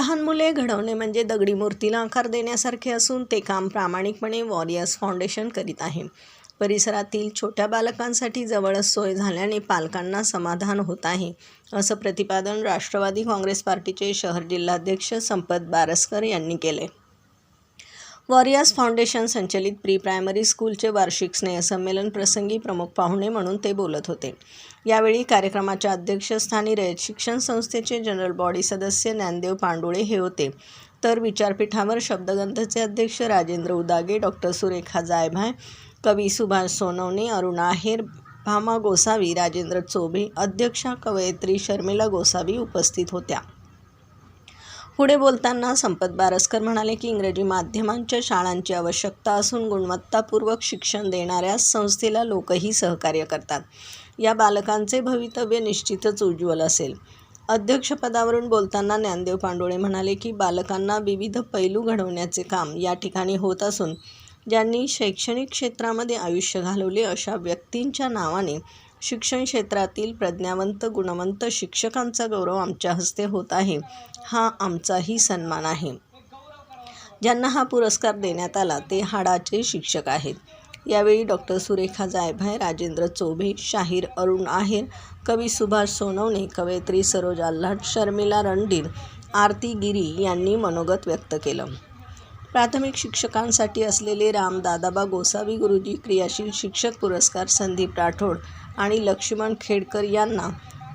लहान मुले घडवणे म्हणजे दगडी मूर्तीला आकार देण्यासारखे असून ते काम प्रामाणिकपणे वॉरियर्स फाउंडेशन करीत आहे. परिसरातील छोट्या बालकांसाठी जवळच सोय झाल्याने पालकांना समाधान होत आहे. असं प्रतिपादन राष्ट्रवादी काँग्रेस पार्टीचे शहर जिल्हाध्यक्ष संपत बारसकर यांनी केले. वॉरियर्स फाउंडेशन संचलित प्री प्रायमरी स्कूलचे वार्षिक स्नेहसंमेलन प्रसंगी प्रमुख पाहुणे म्हणून ते बोलत होते. यावेळी कार्यक्रमाच्या अध्यक्षस्थानी रयत शिक्षण संस्थेचे जनरल बॉडी सदस्य ज्ञानदेव पांडुळे हे होते. तर विचारपीठावर शब्दगंधचे अध्यक्ष राजेंद्र उदागे डॉक्टर सुरेखा जायभाय कवी सुभाष सोनवणे अरुणा आहेर भामा गोसावी राजेंद्र चोबे अध्यक्षा कवयित्री शर्मिला गोसावी उपस्थित होत्या. पुढे बोलताना संपत बारसकर म्हणाले की इंग्रजी माध्यमांच्या शाळांची आवश्यकता असून गुणवत्तापूर्वक शिक्षण देणाऱ्या संस्थेला लोकही सहकार्य करतात. या बालकांचे भवितव्य निश्चितच उज्ज्वल असेल. अध्यक्षपदावरून बोलताना ज्ञानदेव पांडोळे म्हणाले की बालकांना विविध पैलू घडवण्याचे काम या ठिकाणी होत असून ज्यांनी शैक्षणिक क्षेत्रामध्ये आयुष्य घालवले अशा व्यक्तींच्या नावाने शिक्षण क्षेत्रातील प्रज्ञावंत गुणवंत शिक्षकांचा गौरव आमच्या हस्ते होत आहे. हा आमचाही सन्मान आहे. ज्यांना हा पुरस्कार देण्यात आला ते हाडाचे शिक्षक आहेत. यावेळी डॉक्टर सुरेखा जायभाय राजेंद्र चोभे शाहीर अरुण आहेर कवी सुभाष सोनवणे कवयित्री सरोज आल्हाट शर्मिला रणधीर आरती गिरी यांनी मनोगत व्यक्त केलं. प्राथमिक शिक्षकांसाठी असलेले राम दादाबा गोसावी गुरुजी क्रियाशील शिक्षक पुरस्कार संदीप राठोड आणि लक्ष्मण खेडकर यांना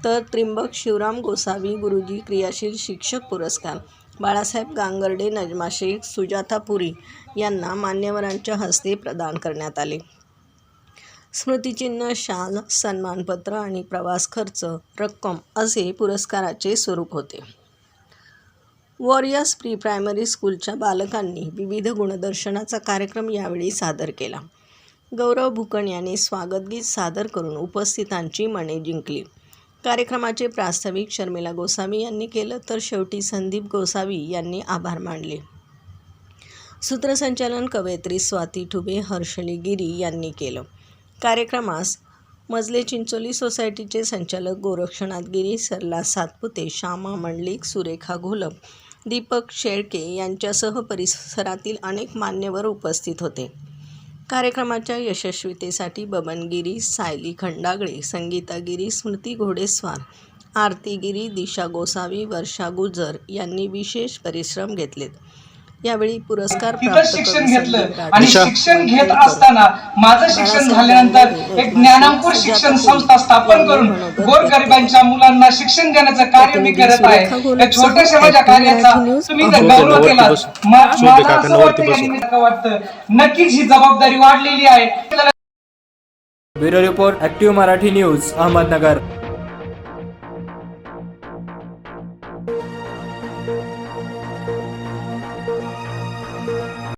तर त्रिंबक शिवराम गोसावी गुरुजी क्रियाशील शिक्षक पुरस्कार. बाळासाहेब गांगर्डे नजमा शेख सुजाता पुरी यांना मान्यवरांच्या हस्ते प्रदान करण्यात आले. स्मृतिचिन्ह शाल सन्मानपत्र आणि प्रवास खर्च रक्कम असे पुरस्काराचे स्वरूप होते. वॉरियर्स प्री प्रायमरी स्कूलच्या बालकांनी विविध गुणदर्शनाचा कार्यक्रम यावेळी सादर केला. गौरव भुकण यांनी स्वागतगीत सादर करून उपस्थितांची मने जिंकली. कार्यक्रमाचे प्रास्ताविक शर्मिला गोसावी यांनी केलं तर शेवटी संदीप गोसावी यांनी आभार मानले. सूत्रसंचालन कवयित्री स्वाती ठुबे हर्षली गिरी यांनी केलं. कार्यक्रमास मजले चिंचोली सोसायटीचे संचालक गोरक्षनाथ गिरी सरला सातपुते श्यामा मंडलिक सुरेखा घोलप दीपक शेळके यांच्यासह परिसरातील अनेक मान्यवर उपस्थित होते. कार्यक्रमाच्या यशस्वीतेसाठी बबनगिरी सायली खंडागळे संगीतागिरी स्मृती घोडेस्वार आरतीगिरी दिशा गोसावी वर्षा गुजर यांनी विशेष परिश्रम घेतलेत. यावेळी पुरस्कार शिक्षण घेतलं आणि शिक्षण घेत असताना माझं शिक्षण झाल्यानंतर एक ज्ञानांपूर शिक्षण संस्था स्थापन करून गोरगरिबांच्या मुलांना शिक्षण देण्याचं कार्य मी करत आहे. या छोट्याशा माझ्या कार्याचा तुम्ही जर गौरव केला वाटतं वाटतं नक्कीच ही जबाबदारी वाढलेली आहे. Bureau report active Marathi news Ahmednagar.